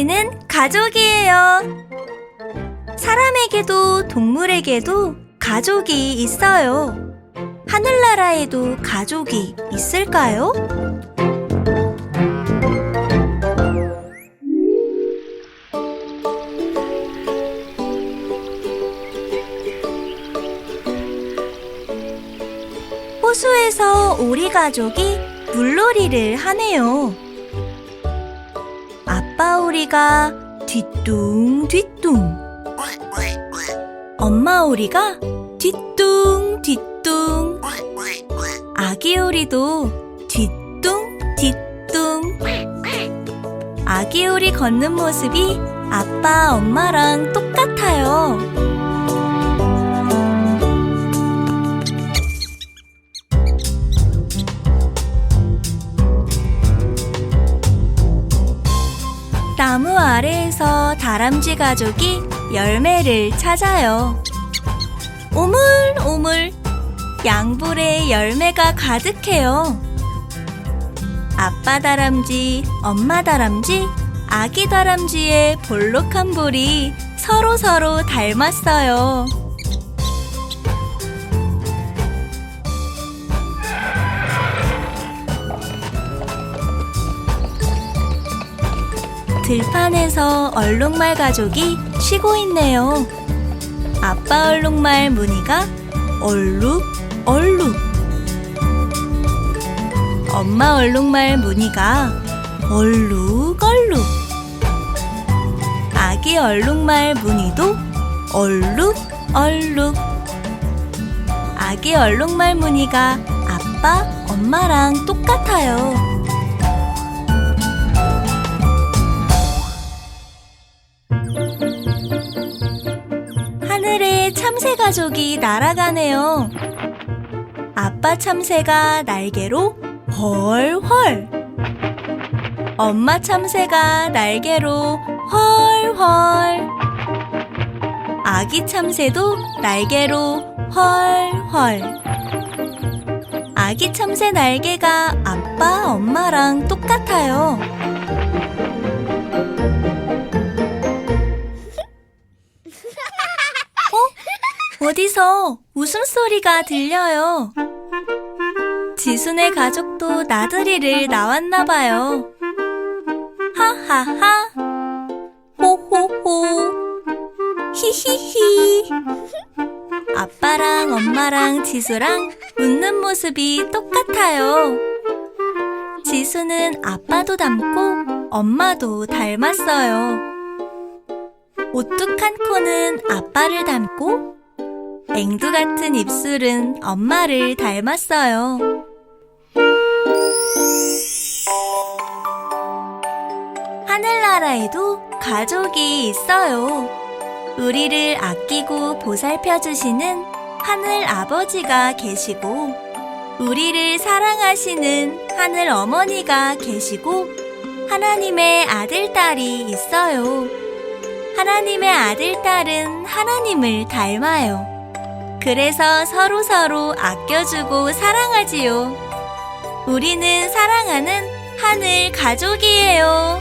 우리는 가족이에요. 사람에게도 동물에게도 가족이 있어요. 하늘나라에도 가족이 있을까요? 호수에서 오리 가족이 물놀이를 하네요. 아빠 오리가 뒤뚱 뒤뚱. 엄마 오리가 뒤뚱 뒤뚱. 아기 오리도 뒤뚱 뒤뚱. 아기 오리 걷는 모습이 아빠, 엄마랑 똑같아요. 아래에서 다람쥐 가족이 열매를 찾아요. 오물오물 양볼에 열매가 가득해요. 아빠 다람쥐, 엄마 다람쥐, 아기 다람쥐의 볼록한 볼이 서로서로 닮았어요. 들판에서 얼룩말 가족이 쉬고 있네요. 아빠 얼룩말 무늬가 얼룩 얼룩. 엄마 얼룩말 무늬가 얼룩 얼룩. 아기 얼룩말 무늬도 얼룩 얼룩. 아기 얼룩말 무늬가 아빠 엄마랑 똑같아요. 하늘에 참새 가족이 날아가네요. 아빠 참새가 날개로 헐헐. 엄마 참새가 날개로 헐헐. 아기 참새도 날개로 헐헐. 아기 참새 날개가 아빠, 어디서 웃음소리가 들려요. 지순의 가족도 나들이를 나왔나 봐요. 하하하, 호호호, 히히히. 아빠랑 엄마랑 지수랑 웃는 모습이 똑같아요. 지수는 아빠도 닮고 엄마도 닮았어요. 오뚝한 코는 아빠를 닮고 앵두 같은 입술은 엄마를 닮았어요. 하늘나라에도 가족이 있어요. 우리를 아끼고 보살펴 주시는 하늘 아버지가 계시고, 우리를 사랑하시는 하늘 어머니가 계시고, 하나님의 아들, 딸이 있어요. 하나님의 아들, 딸은 하나님을 닮아요. 그래서 서로서로 아껴주고 사랑하지요. 우리는 사랑하는 하늘 가족이에요.